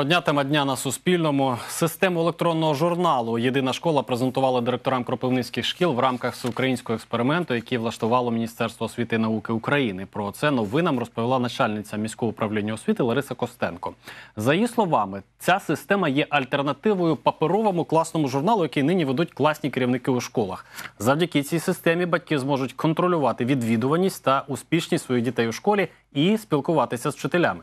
Доброго дня, тема дня на Суспільному. Систему електронного журналу Єдина школа презентувала директорам кропивницьких шкіл в рамках всеукраїнського експерименту, який влаштувало Міністерство освіти і науки України. Про це новинам розповіла начальниця міського управління освіти Лариса Костенко. За її словами, ця система є альтернативою паперовому класному журналу, який нині ведуть класні керівники у школах. Завдяки цій системі батьки зможуть контролювати відвідуваність та успішність своїх дітей у школі і спілкуватися з вчителями.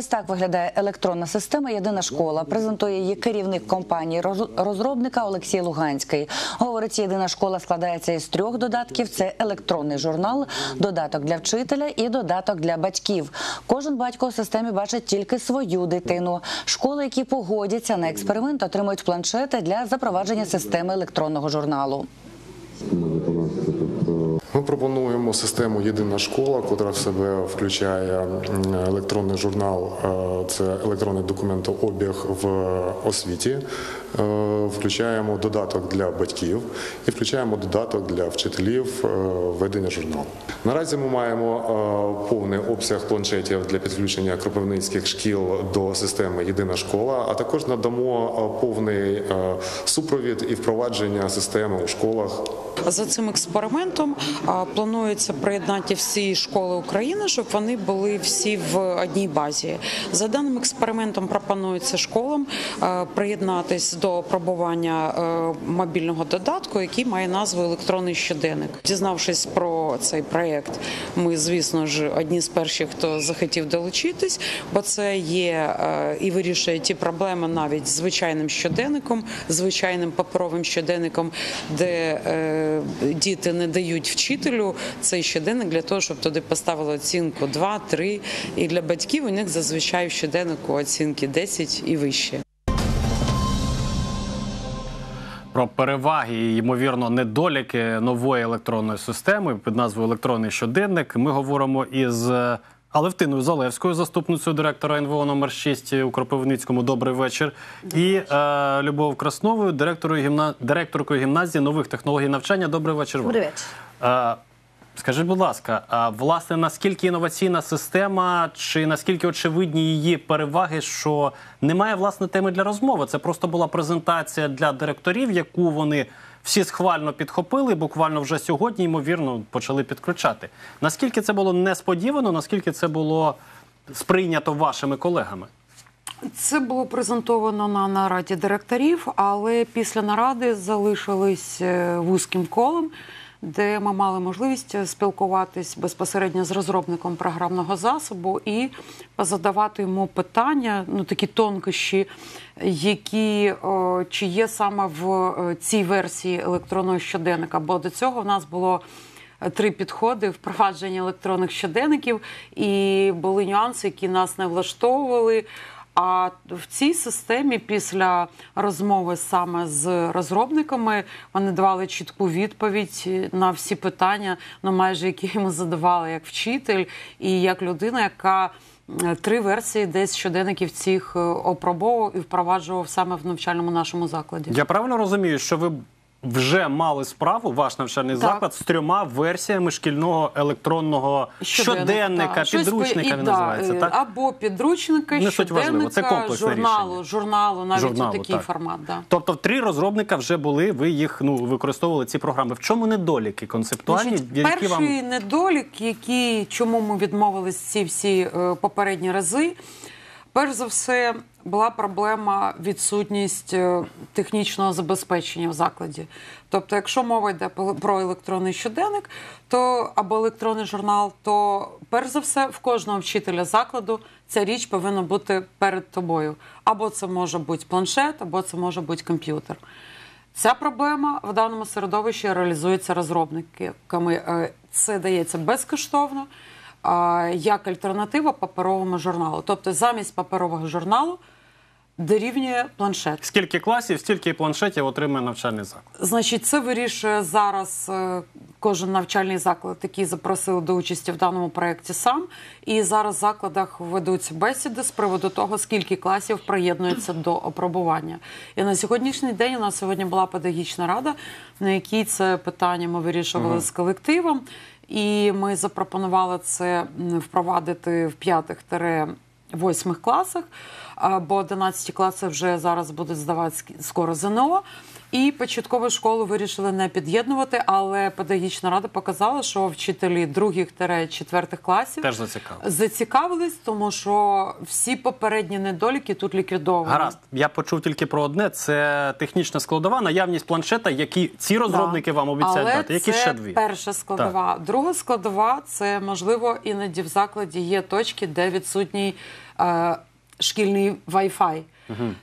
Ось так виглядає електронна система. Єдина школа презентує її керівник компанії роз- розробника Олексій Луганський. Говорить, єдина школа складається із трьох додатків: це електронний журнал, додаток для вчителя і додаток для батьків. Кожен батько у системі бачить тільки свою дитину. Школи, які погодяться на експеримент, отримують планшети для запровадження системи електронного журналу. Ми пропонуємо систему Єдина школа, яка в себе включає електронний журнал, е, це електронний документообіг в освіті. Е, Включаємо додаток для батьків і включаємо додаток для вчителів е, ведення журналу. Наразі ми маємо е, повний обсяг планшетів для підключення кропивницьких шкіл до системи Єдина школа, а також надамо повний супровід і впровадження системи у школах За цим експериментом планується приєднати всі школи України, щоб вони були всі в одній базі. За даним експериментом пропонується школам приєднатись до пробування е, мобільного додатку, який має назву електронний щоденник. Дізнавшись про цей проект, ми, звісно ж, одні з перших, хто захотів долучитись, бо це є е, і вирішує ті проблеми навіть звичайним щоденником, звичайним паперовим щоденником, де е, діти не дають вчителю цей щоденник для того, щоб туди поставили оцінку 2-3. І для батьків у них зазвичай в щоденнику оцінки 10 і вище. Про переваги і ймовірно недоліки нової електронної системи під назвою Електронний щоденник. Ми говоримо із е, Алевтиною Залевською, заступницею директора НВО номер 6 у Кропивницькому. Добрий вечір. І е, Любов Красновою, директорою гімна... директоркою гімназії нових технологій навчання. Добрий вечір. Добрий вечір. Е, Скажіть, будь ласка, а власне наскільки інноваційна система, чи наскільки очевидні її переваги, що немає власне теми для розмови? Це просто була презентація для директорів, яку вони всі схвально підхопили, буквально вже сьогодні, ймовірно, почали підключати. Наскільки це було несподівано, наскільки це було сприйнято вашими колегами? Це було презентовано на нараді директорів, але після наради залишились е, вузьким колом, де ми мали можливість спілкуватись безпосередньо з розробником програмного засобу і задавати йому питання, ну такі тонкощі, які о, чи є саме в е, цій версії електронного щоденника. Бо до цього в нас було три підходи впровадження електронних щоденників, і були нюанси, які нас не влаштовували. А в цій системі, після розмови саме з розробниками, вони давали чітку відповідь на всі питання, ну майже які ми задавали як вчитель і як людина, яка е, три версії десь щоденників цих е, опробовував і впроваджував саме в навчальному нашому закладі. Я правильно розумію, що ви вже мали справу, ваш навчальний Так. заклад, з трьома версіями шкільного електронного щоденника. Щось підручника і, він да, називається. е, Так? Або підручника, Не щоденника, це комплексне журналу, рішення. журналу, навіть Журналу, у такий так. формат. Да. Тобто три розробника вже були, ви їх ну використовували ці програми. В чому недоліки концептуальні, Значить, які перший вам недолік, який, чому ми відмовились ці всі е, попередні рази, перш за все була проблема відсутність е, технічного забезпечення в закладі. Тобто, якщо мова йде про електронний щоденник, то або електронний журнал, то перш за все в кожного вчителя закладу ця річ повинна бути перед тобою. Або це може бути планшет, або це може бути комп'ютер. Ця проблема в даному середовищі реалізується розробниками. Е, Це дається безкоштовно як альтернатива паперовому журналу. Тобто замість паперового журналу дорівнює планшет. скільки класів, стільки і планшетів отримує навчальний заклад. Значить, це вирішує зараз е, кожен навчальний заклад, який запросили до участі в даному проєкті сам. І зараз в закладах ведуться бесіди з приводу того, скільки класів приєднується до опробування. І на сьогоднішній день у нас сьогодні була педагогічна рада, на якій це питання ми вирішували з колективом. І ми запропонували це впровадити в п'ятих-восьмих класах, бо 11 класи вже зараз будуть здавати скоро ЗНО. І початкову школу вирішили не під'єднувати, але педагогічна рада показала, що вчителі других-четвертих класів Теж зацікавив. зацікавились, тому що всі попередні недоліки тут ліквідовані. Гаразд, я почув тільки про одне: це технічна складова, наявність планшета, які ці розробники Да. вам обіцяють Але дати. Які це ще дві? перша складова. Друга складова це можливо іноді в закладі є точки, де відсутній е, шкільний Wi-Fi.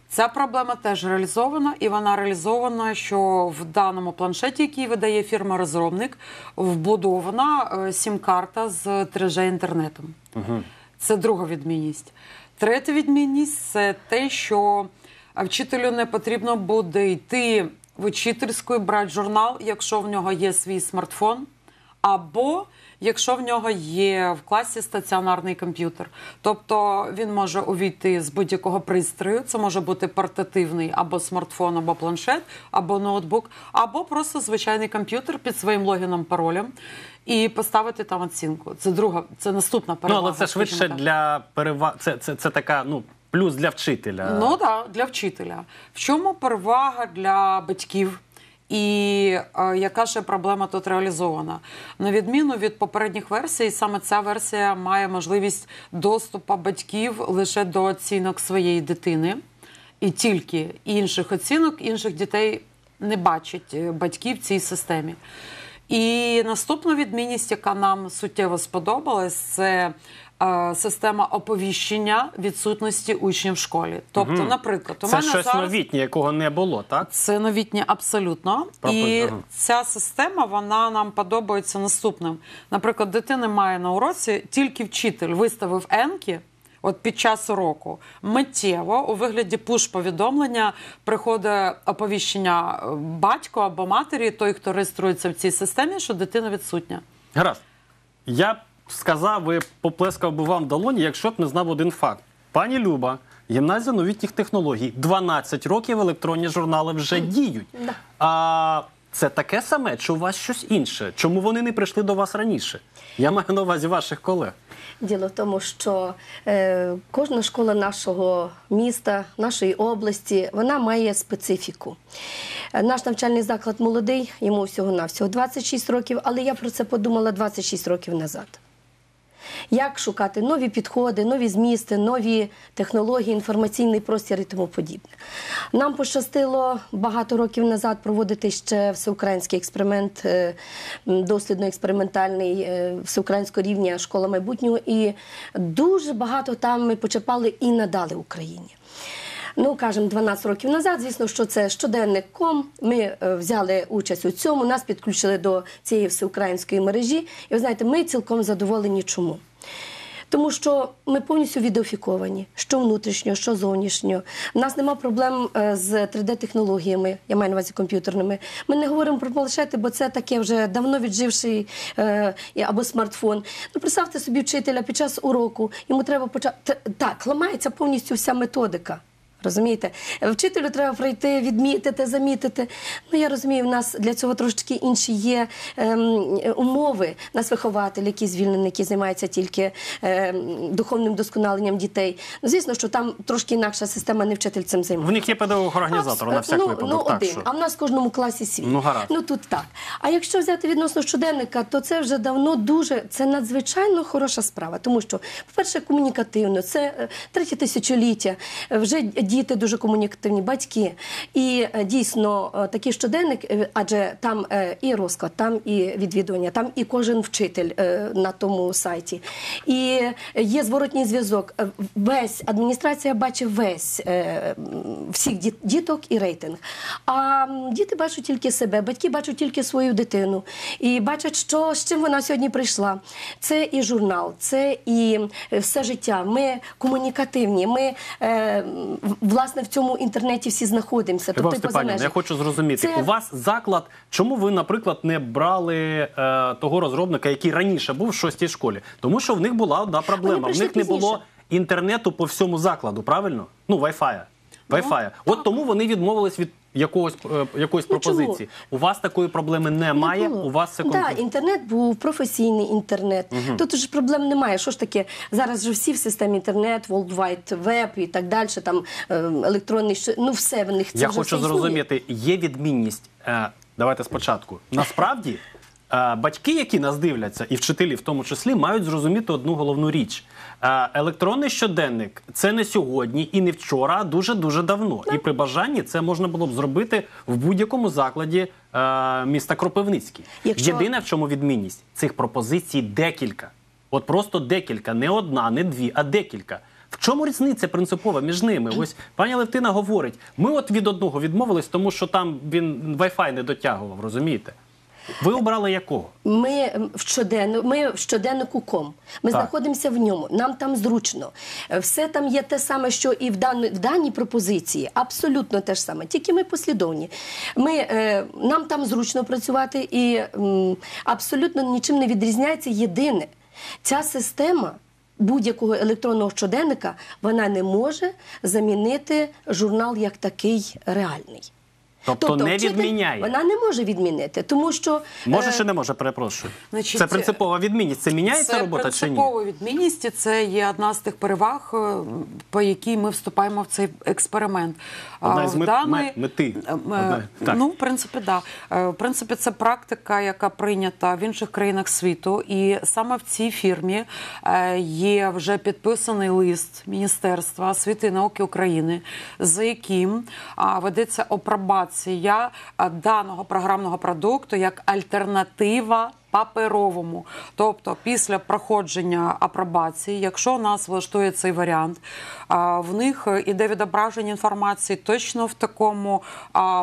Ця проблема теж реалізована, і вона реалізована, що в даному планшеті, який видає фірма-розробник, вбудована е, сім-карта з 3G інтернетом. Це друга відмінність. Третя відмінність це те, що вчителю не потрібно буде йти в учительську і брати журнал, якщо в нього є свій смартфон, або якщо в нього є в класі стаціонарний комп'ютер. Тобто він може увійти з будь-якого пристрою, це може бути портативний або смартфон, або планшет, або ноутбук, або просто звичайний комп'ютер під своїм логіном, паролем. І поставити там оцінку. Це друга, це наступна Ну, але це швидше так. для переваг. Це, це, це така, ну, плюс для вчителя. Ну так, для вчителя. В чому перевага для батьків? І е, яка ще проблема тут реалізована? На відміну від попередніх версій, саме ця версія має можливість доступу батьків лише до оцінок своєї дитини, і тільки інших оцінок інших дітей не бачать е, батьки в цій системі. І наступна відмінність, яка нам суттєво сподобалась, це система оповіщення відсутності учнів в школі. Тобто, наприклад, у це мене щось зараз новітнє, якого не було, так? це новітнє абсолютно. Пропо- І ага. ця система вона нам подобається наступним. Наприклад, дитини має на уроці тільки вчитель виставив енки. От під час уроку миттєво у вигляді пуш-повідомлення приходить оповіщення е, батько або матері, той, хто реєструється в цій системі, що дитина відсутня. Гаразд. Я сказав і поплескав би вам в долоні, якщо б не знав один факт. Пані Люба, гімназія новітніх технологій, 12 років електронні журнали вже діють. А це таке саме, чи у вас щось інше? Чому вони не прийшли до вас раніше? Я маю на увазі ваших колег. Діло в тому, що е, кожна школа нашого міста, нашої області, вона має специфіку. Наш навчальний заклад молодий, йому всього-навсього 26 років, але я про це подумала 26 років назад. Як шукати нові підходи, нові змісти, нові технології, інформаційний простір і тому подібне. Нам пощастило багато років назад проводити ще всеукраїнський експеримент, е, дослідно-експериментальний е, всеукраїнського рівня школа майбутнього, і дуже багато там ми почепали і надали Україні. Ну, кажемо, 12 років назад, звісно, що це щоденник.ком. Ми е, взяли участь у цьому, нас підключили до цієї всеукраїнської мережі. І ви знаєте, ми цілком задоволені чому. Тому що ми повністю відеофіковані, що внутрішньо, що зовнішньо. У нас нема проблем е, з 3D-технологіями, я маю на увазі комп'ютерними. Ми не говоримо про планшети, бо це таке вже давно відживший е, або смартфон. Ну, представте собі вчителя під час уроку, йому треба почати. Так, ламається повністю вся методика. Розумієте, вчителю треба пройти, відмітити, замітити. Ну я розумію, в нас для цього трошки інші є ем, умови. У нас вихователь, який звільнений, який займається тільки ем, духовним досконаленням дітей. Ну, звісно, що там трошки інакша система, не вчитель цим В них є педагог-організатор на всяк ну, випадок. Ну, так, один, що? а в нас в кожному класі свій. Ну, гаразд. Ну тут так. А якщо взяти відносно щоденника, то це вже давно дуже це надзвичайно хороша справа. Тому що, по-перше, комунікативно, це е, третє тисячоліття. Вже діти дуже комунікативні, батьки. І е, дійсно е, такий щоденник, е, адже там і розклад, там і відвідування, там і кожен вчитель на тому сайті. І є зворотній зв'язок. Весь адміністрація бачить весь всіх діток і рейтинг. А діти бачать тільки себе, батьки бачать тільки свою дитину і бачать, що з чим вона сьогодні прийшла. Це і журнал, це і все життя. Ми комунікативні. Ми е, власне в цьому інтернеті всі знаходимося. Тобто Степанівна, я хочу зрозуміти, Це- у вас заклад. Чому ви, наприклад, не брали е, того розробника, який раніше був в шостій школі? Тому що в них була одна проблема. В них них не було інтернету по всьому закладу, правильно? Ну, Wi-Fi. Wi-Fi. От тому вони відмовились від якогось е, якоїсь Ну, пропозиції. У вас такої проблеми немає. Не. У вас все да, інтернет був професійний інтернет. Тут ж проблем немає. Що ж таке? Зараз же всі в системі інтернет, World Wide Web і так далі. Там е, електронний ну все в них це Я вже хочу все зрозуміти, є відмінність. е, Давайте спочатку. Насправді, батьки, які нас дивляться, і вчителі в тому числі, мають зрозуміти одну головну річ. Е, Електронний щоденник це не сьогодні і не вчора, а дуже дуже давно. І при бажанні це можна було б зробити в будь-якому закладі е, міста Кропивницький. Якщо- Єдине, в чому відмінність цих пропозицій декілька. От просто декілька, не одна, не дві, а декілька. В чому різниця принципова між ними? Ось пані Левтина говорить: ми от від одного відмовились, тому що там він Wi-Fi не дотягував, розумієте? Ви обрали якого? Ми в щоденно, ми в щоденнику ком. Ми Так. знаходимося в ньому. Нам там зручно. Е, Все там є те саме, що і в даній, в даній пропозиції. Абсолютно те ж саме. Тільки ми послідовні. Ми, е, нам там зручно працювати і абсолютно нічим не відрізняється. Єдине, ця система. Будь-якого електронного щоденника вона не може замінити журнал як такий реальний. Тобто, не вчитель- відміняє. Вона не може відмінити, тому що Може е, чи не може, перепрошую. Значить, це принципова відмінність. Це міняється це робота чи ні? принципова відмінність, і це є одна з тих переваг, е, по якій ми вступаємо в цей експеримент. Одна в мет- даний- мети. Е, Одна- так. Ну, в принципі, да. Е, В принципі, це практика, яка прийнята в інших країнах світу. І саме в цій фірмі е, є вже підписаний лист Міністерства освіти і науки України, за яким ведеться апробація а, даного програмного продукту як альтернатива. Паперовому, тобто після проходження апробації, якщо нас влаштує цей варіант, в них іде відображення інформації точно в такому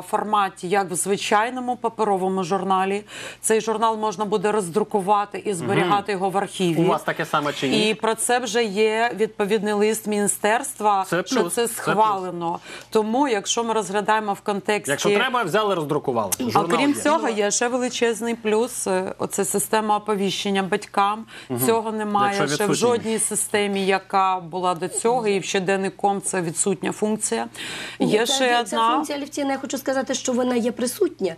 форматі, як в звичайному паперовому журналі. Цей журнал можна буде роздрукувати і зберігати його в архіві. У вас таке саме чи ні? І про це вже є відповідний лист міністерства, Це що плюс, це це схвалено. Тому, якщо ми розглядаємо в контексті Якщо треба, взяли, роздрукували. а Журнал крім є. цього, є ще величезний плюс. е, Система оповіщення батькам. Цього немає Якщо ще в жодній системі, яка була до цього, і в щоденником це відсутня функція. Є Ні, ще ця одна. функція Лівтіна, я хочу сказати, що вона є присутня,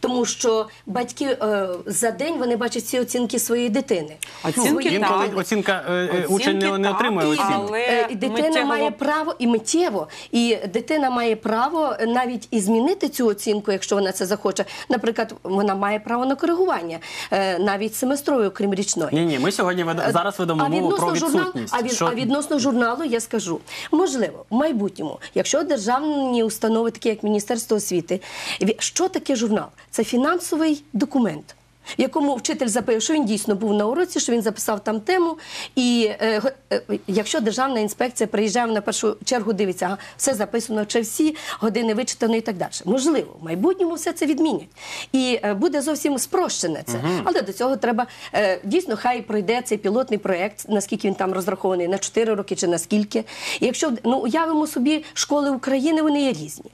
тому що батьки е, за день вони бачать всі оцінки своєї дитини. Оцінки Інколи так. оцінка е, е, Оцінки учень не, не отримує і- оцінку. але і дитина миттєво- має право і миттєво, і дитина має право навіть і змінити цю оцінку, якщо вона це захоче. Наприклад, вона має право на коригування е, навіть семестровою, крім річної. Ні, ні, ми сьогодні вед- зараз ведемо мову про журнал- відсутність. а, від, Що- а відносно журналу я скажу, можливо, в майбутньому, якщо державні установи, такі як Міністерство освіти, ві- що таке журнал? Це фінансовий документ. В якому вчитель записав, що він дійсно був на уроці, що він записав там тему. І е, е, якщо державна інспекція приїжджає на першу чергу, дивиться, ага, все записано, чи всі години вичитано і так далі. Можливо, в майбутньому все це відмінять. І е, буде зовсім спрощене це. Але до цього треба е, дійсно, хай пройде цей пілотний проєкт, наскільки він там розрахований, на 4 роки чи на скільки. І якщо ну, уявимо собі, школи України вони є різні.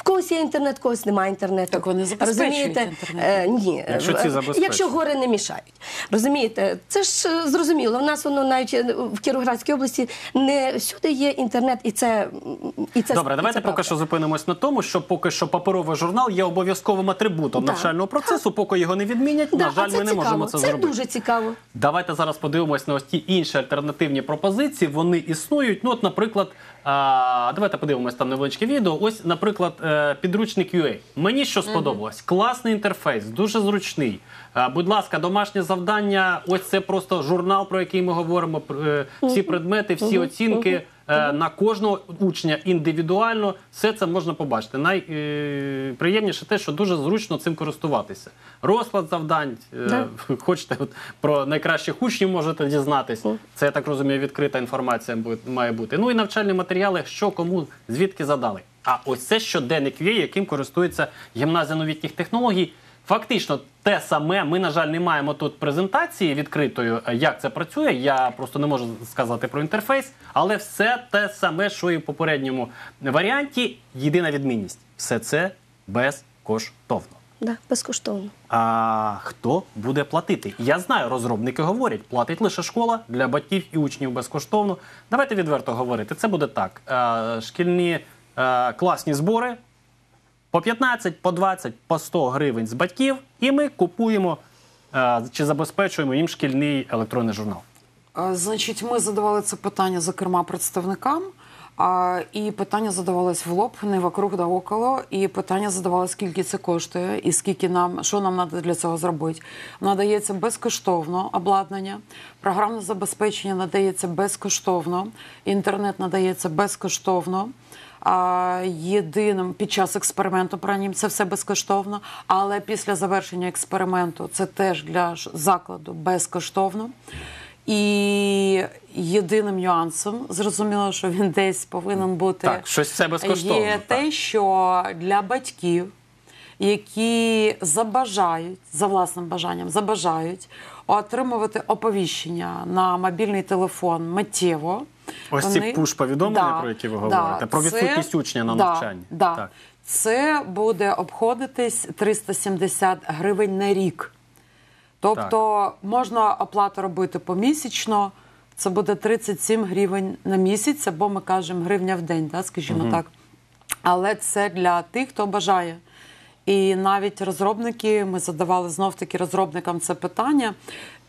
В когось є інтернет, в когось немає інтернету. Так вони забезпечують. Е, ні, Якщо ці забезпечують. якщо гори не мішають. Розумієте, це ж е, зрозуміло. В нас воно навіть е, в Кіровоградській області не всюди є інтернет, і це і це Добре, і давайте це поки правда. що зупинимось на тому, що поки що паперовий журнал є обов'язковим атрибутом Да. навчального процесу. Поки його не відмінять, Да, на жаль, це ми не цікаво. можемо це, це зробити. дуже цікаво. Давайте зараз подивимось на ось ті інші альтернативні пропозиції. Вони існують. Ну, от, наприклад, а, давайте подивимось там невеличке відео. Ось, наприклад, е, підручник UA. Мені що сподобалось? Класний інтерфейс, дуже зручний. А, будь ласка, домашнє завдання. Ось це просто журнал, про який ми говоримо. е, Всі предмети, всі оцінки. Е, На кожного учня індивідуально все це можна побачити. Найприємніше те, що дуже зручно цим користуватися. Розклад завдань, е, Да. хочете от, про найкращих учнів можете дізнатись. Це я так розумію, відкрита інформація має бути. Ну і навчальні матеріали, що кому звідки задали. А ось це щоденник ВІ, яким користується гімназія новітніх технологій. Фактично те саме. Ми, на жаль, не маємо тут презентації відкритою, е, як це працює. Я просто не можу сказати про інтерфейс, але все те саме, що і в попередньому варіанті. Єдина відмінність все це безкоштовно. Да, безкоштовно. А хто буде платити? Я знаю, розробники говорять, платить лише школа для батьків і учнів безкоштовно. Давайте відверто говорити. Це буде так: Е, шкільні е, класні збори По 15, по 20, по 100 гривень з батьків, і ми купуємо е, чи забезпечуємо їм шкільний електронний журнал. Е, Значить, ми задавали це питання, зокрема, представникам. А, і питання задавалось в лоб, не вокруг да около. І питання задавалось, скільки це коштує, і скільки нам, що нам треба для цього зробити. Надається безкоштовно обладнання, програмне забезпечення надається безкоштовно, інтернет надається безкоштовно. А, єдиним під час експерименту принаймні, це все безкоштовно, але після завершення експерименту це теж для закладу безкоштовно. І єдиним нюансом, зрозуміло, що він десь повинен бути Так, щось все безкоштовно, Є так. те, що для батьків, які забажають за власним бажанням, забажають отримувати оповіщення на мобільний телефон миттєво. Ось ці пуш-повідомлення, про які ви говорите, про відсутність учня на да, навчанні. Да, Так. Це буде обходитись 370 гривень на рік. Тобто можна оплату робити помісячно, це буде 37 гривень на місяць, або ми кажемо гривня в день, да, скажімо так. Але це для тих, хто бажає. І навіть розробники, ми задавали знов таки розробникам це питання.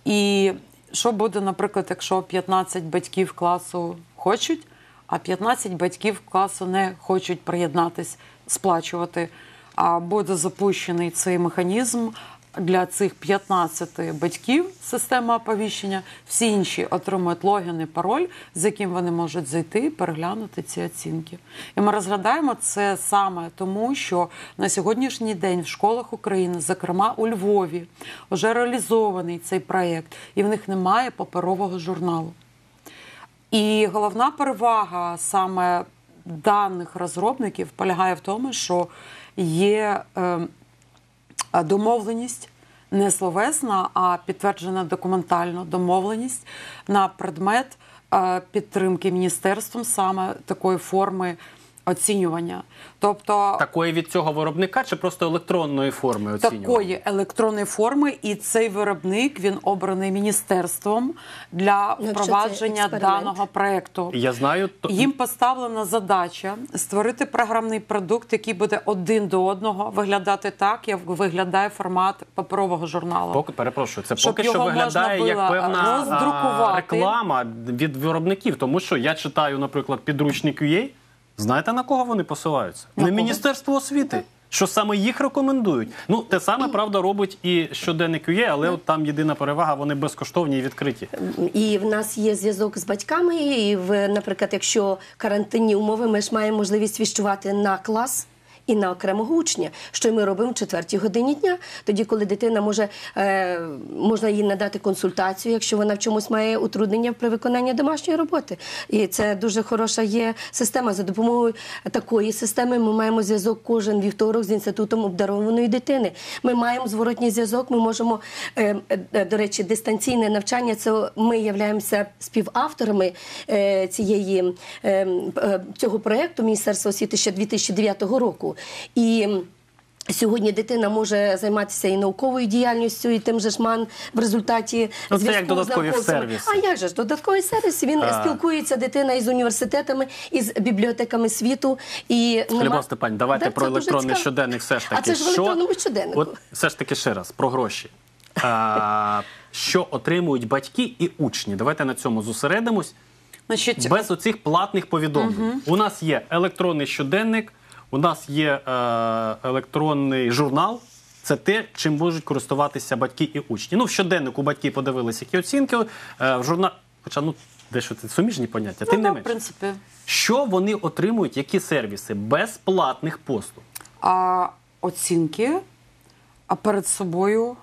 І що буде, наприклад, якщо 15 батьків класу хочуть, а 15 батьків класу не хочуть приєднатись, сплачувати. А буде запущений цей механізм для цих 15 батьків система оповіщення. Всі інші отримують логін і пароль, з яким вони можуть зайти і переглянути ці оцінки. І ми розглядаємо це саме тому, що на сьогоднішній день в школах України, зокрема у Львові, вже реалізований цей проєкт, і в них немає паперового журналу. І головна перевага саме даних розробників полягає в тому, що є е, домовленість. Не словесна, а підтверджена документально домовленість на предмет е, підтримки міністерством саме такої форми оцінювання. Тобто Такої від цього виробника чи просто електронної форми оцінювання? такої електронної форми, і цей виробник він обраний міністерством для якщо впровадження даного проекту. Я знаю, то Їм поставлена задача створити програмний продукт, який буде один до одного виглядати так, як виглядає формат паперового журналу. поки перепрошую, це Щоб поки що виглядає як певна роздрукувати. а, реклама від виробників, тому що я читаю, наприклад, підручник UA, Знаєте на кого вони посилаються? На На? Міністерство освіти. Що саме їх рекомендують? Ну те саме правда робить і щоденник UA, але от там єдина перевага, вони безкоштовні і відкриті. І в нас є зв'язок з батьками. І в, наприклад, якщо карантинні умови, ми ж маємо можливість віщувати на клас. І на окремого учня, що ми робимо в четвертій годині дня, тоді, коли дитина може е, можна їй надати консультацію, якщо вона в чомусь має утруднення при виконанні домашньої роботи. І це дуже хороша є система. За допомогою такої системи ми маємо зв'язок кожен вівторок з інститутом обдарованої дитини. Ми маємо зворотній зв'язок. Ми можемо е, е, до речі, дистанційне навчання. Це ми являємося співавторами цієї цього проекту Міністерства освіти ще 2009 року. І Сьогодні дитина може займатися і науковою діяльністю, і тим же ж ман в результаті Ну, це зв'язку як додаткові сервіси. А як же ж додатковий сервіс? Він А. спілкується дитина із університетами, із бібліотеками світу. І нема- Степань, давайте Да, про електронний щоденник все ж таки. А це ж в що... електронному щоденнику. От все ж таки ще раз про гроші. А, що отримують батьки і учні? Давайте на цьому зосередимось. Значить, Без оцих платних повідомлень. У нас є електронний щоденник, у нас є е, електронний журнал. Це те, чим можуть користуватися батьки і учні. Ну, в щоденнику батьки подивилися, які оцінки. Е, в журнал... Хоча ну дещо це суміжні поняття. ну, Тим не да, в менше. принципі, Що вони отримують, які сервіси безплатних послуг? а, оцінки а перед собою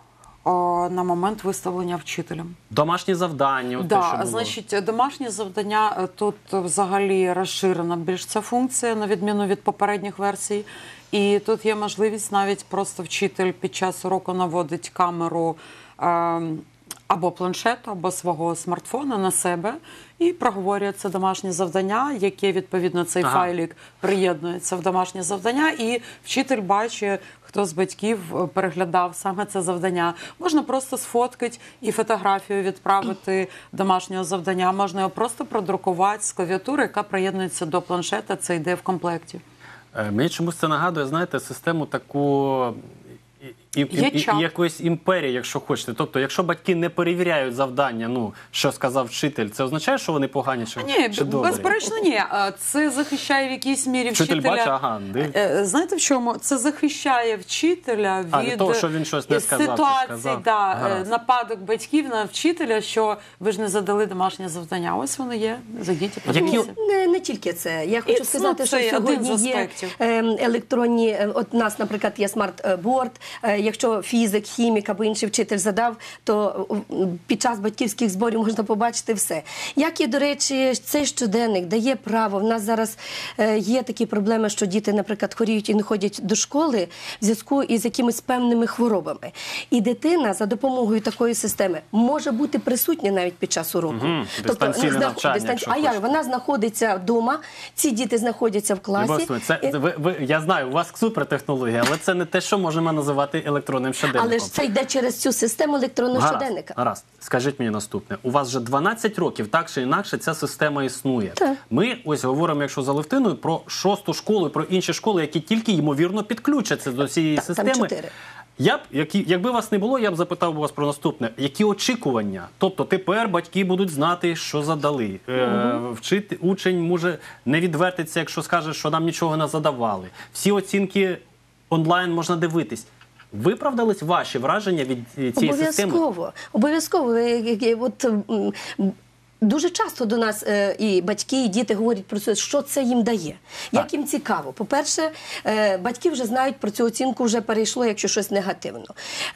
на момент виставлення вчителям. Домашні завдання, от те, що було. значить, домашні завдання е, тут взагалі розширена більш ця функція, на відміну від попередніх версій. І тут є можливість навіть просто вчитель під час уроку наводить камеру е, або планшету, або свого смартфона на себе і проговорює це домашнє завдання, яке відповідно цей Ага. файлік приєднується в домашнє завдання, і вчитель бачить, хто з батьків е, переглядав саме це завдання. Можна просто сфоткати і фотографію відправити домашнього завдання. Можна його просто продрукувати з клавіатури, яка приєднується до планшета. Це йде в комплекті. Е, Мені чомусь це нагадує, знаєте, систему таку. І, і, і, і, якоїсь імперії, якщо хочете. Тобто, якщо батьки не перевіряють завдання, ну що сказав вчитель, це означає, що вони погані чи, Ні, чи добрі? безперечно, ні. Е, Це захищає в якійсь мірі Вчитель вчителя. бачить, ага, див. Е, Знаєте в чому? Це захищає вчителя А, від від того, що він щось не е, сказав чи ситуацій, сказав. да, е, Гаразд. нападок батьків на вчителя, що ви ж не задали домашнє завдання. Ось воно є. Зайдіть і Які- Не, не тільки це. Я хочу І, сказати, ну, що один сьогодні з є аспектів. ем, електронні. е, От у нас, наприклад, є смарт-борд. Е, Якщо фізик, хімік або інший вчитель задав, то під час батьківських зборів можна побачити все. Як і, до речі, цей щоденник дає право. В нас зараз е, є такі проблеми, що діти, наприклад, хворіють і не ходять до школи в зв'язку із якимись певними хворобами. І дитина за допомогою такої системи може бути присутня навіть під час уроку. Дистанційне знаход- навчання, дистанці- якщо А як? Вона знаходиться вдома, ці діти знаходяться в класі. Любов це, І- ви, ви, я знаю, у вас супертехнологія, але це не те, що можемо називати електронним щоденником. Але ж це йде через цю систему електронного Гаразд, щоденника. Гаразд, скажіть мені наступне. У вас вже 12 років, так чи інакше, ця система існує. Так. Ми ось говоримо, якщо за Левтиною, про шосту школу, і про інші школи, які тільки ймовірно підключаться до цієї Так, там системи. чотири. Я б, які, якби вас не було, я б запитав вас про наступне. Які очікування? Тобто тепер батьки будуть знати, що задали. Е, вчити, учень може не відвертиться, якщо скаже, що нам нічого не задавали. Всі оцінки онлайн можна дивитись. Виправдались ваші враження від цієї цієї системи? Обов'язково. Обов'язково. Е, е, От, Дуже часто до нас е, і батьки, і діти говорять про це, що це їм дає, як Так. їм цікаво. По-перше, е, батьки вже знають про цю оцінку, вже перейшло, якщо щось негативно.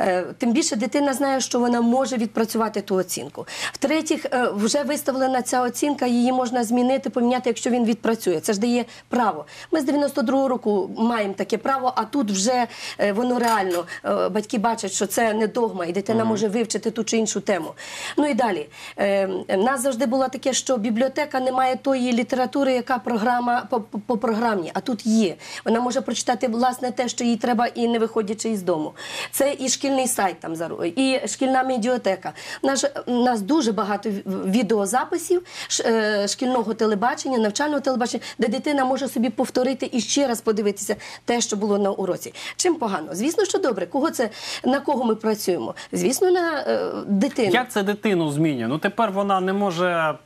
Е, Тим більше дитина знає, що вона може відпрацювати ту оцінку. В-третіх, е, вже виставлена ця оцінка, її можна змінити, поміняти, якщо він відпрацює. Це ж дає право. Ми з 92-го року маємо таке право, а тут вже е, воно реально. Е, Батьки бачать, що це не догма, і дитина може вивчити ту чи іншу тему. Ну і далі. Е, нас завжди було таке, що бібліотека не має тої літератури, яка програма по, по, програмі, а тут є. Вона може прочитати власне те, що їй треба, і не виходячи із дому. Це і шкільний сайт там і шкільна медіотека. У нас, дуже багато відеозаписів е, шкільного телебачення, навчального телебачення, де дитина може собі повторити і ще раз подивитися те, що було на уроці. Чим погано? Звісно, що добре. Кого це на кого ми працюємо? Звісно, на е, дитину. Як це дитину змінює? Ну тепер вона не може уже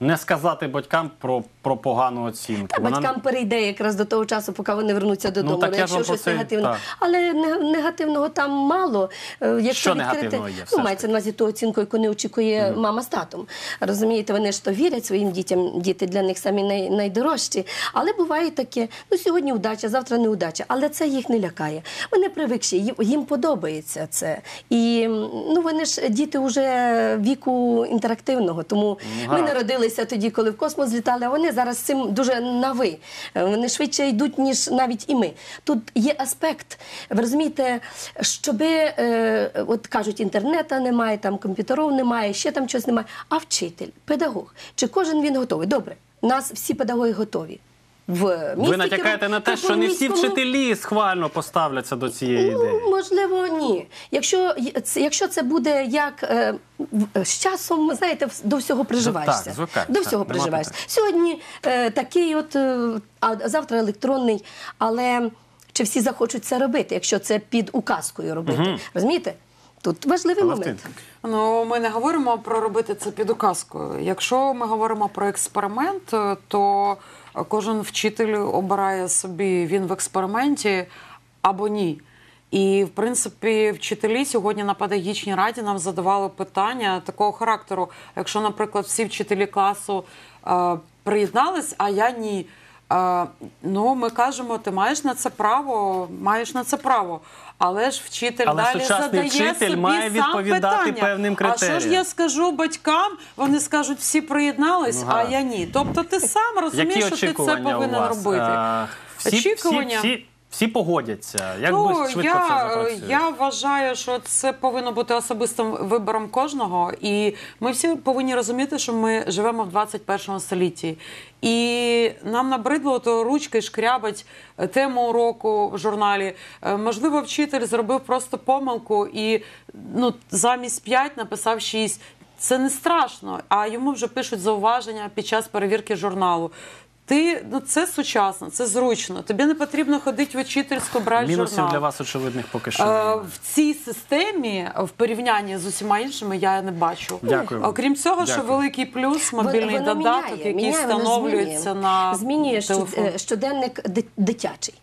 не сказати батькам про, про погану оцінку. Та Вона- батькам перейде якраз до того часу, поки вони вернуться додому. так я якщо щось це негативне. так. Але не- негативного там мало. Е, Якщо Що відкрити, негативного є, все ну, мається на увазі ту оцінку, яку не очікує мама з татом. Розумієте, вони ж то вірять своїм дітям, діти для них самі най, найдорожчі. Але буває таке: ну сьогодні удача, завтра неудача. Але це їх не лякає. Вони привикші, їм, подобається це. І ну вони ж діти вже віку інтерактивного. Тому ми гаразд. Народилися тоді, коли в космос літали. а вони зараз цим дуже нави. Е, Вони швидше йдуть, ніж навіть і ми. Тут є аспект, ви розумієте, щоби, е, от кажуть, інтернету немає, там комп'ютерів немає, ще там щось немає. А вчитель, педагог, чи кожен він готовий? Добре, нас всі педагоги готові. В місті Ви натякаєте на те, що не всі вчителі схвально поставляться до цієї ідеї. Ну, можливо, ні. Якщо, якщо це буде як е, з часом, знаєте, до всього приживаєшся. так, звикаєш, до всього приживаєшся. Сьогодні е, такий, от, е, а завтра електронний, але чи всі захочуть це робити, якщо це під указкою робити? Розумієте? Тут важливий Валентин. момент. Ну, ми не говоримо про робити це під указкою. Якщо ми говоримо про експеримент, е, то кожен вчитель обирає собі він в експерименті або ні. І в принципі, вчителі сьогодні на педагогічній раді нам задавали питання такого характеру. Якщо, наприклад, всі вчителі класу е, приєднались, а я ні. Е, ну, ми кажемо, ти маєш на це право, маєш на це право. Але ж вчитель Але далі задає вчитель собі має сам відповідати питання. певним А що ж я скажу батькам? Вони скажуть, всі приєднались, ага. а я ні. Тобто ти сам розумієш, Які що ти це повинен вас? робити. А, Всі, Очікування? всі, всі, всі погодяться. Як ну, би швидко це я, запрацює? я вважаю, що це повинно бути особистим вибором кожного, і ми всі повинні розуміти, що ми живемо в 21 столітті. І нам набридло то ручки шкрябать е, тему уроку в журналі. Е, Можливо, вчитель зробив просто помилку і ну, замість 5 написав 6. Це не страшно, а йому вже пишуть зауваження під час перевірки журналу. Ти ну це сучасно, це зручно. Тобі не потрібно ходити в учительську брати Мінусів журнал. для вас очевидних поки що. Е, в цій системі в порівнянні з усіма іншими я не бачу. Дякую. Окрім цього, що великий плюс мобільний Вон, додаток, міняє, який міняє, встановлюється змінює. на змінює телефон. е, щоденник ди- дитячий.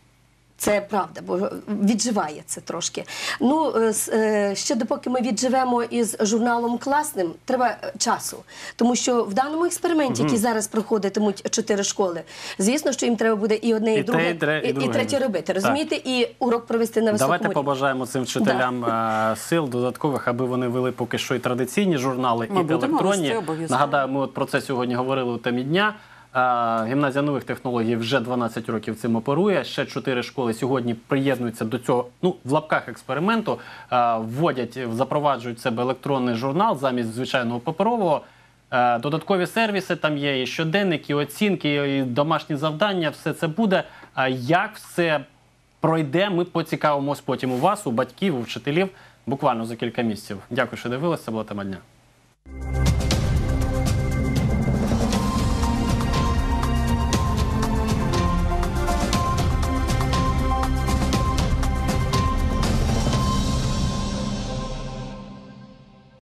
Це правда, бо відживає це трошки. Ну е, е, ще допоки ми відживемо із журналом класним, треба е, часу. Тому що в даному експерименті, який зараз проходитимуть чотири школи, звісно, що їм треба буде і одне, і, І друге, і тре- і і, і третє робити. Так. Розумієте, і урок провести на високому Давайте рівні. побажаємо цим вчителям сил додаткових, аби вони вели поки що і традиційні журнали, Ми і електронні. Нагадаю, ми от про це сьогодні говорили у темі дня. Гімназія нових технологій вже 12 років цим оперує. Ще 4 школи сьогодні приєднуються до цього. Ну в лапках експерименту вводять, запроваджують себе електронний журнал замість звичайного паперового. Додаткові сервіси там є, і щоденник, і оцінки, і домашні завдання. Все це буде. А як все пройде, ми поцікавимось потім у вас, у батьків, у вчителів, буквально за кілька місяців. Дякую, що дивилися. Це була тема дня.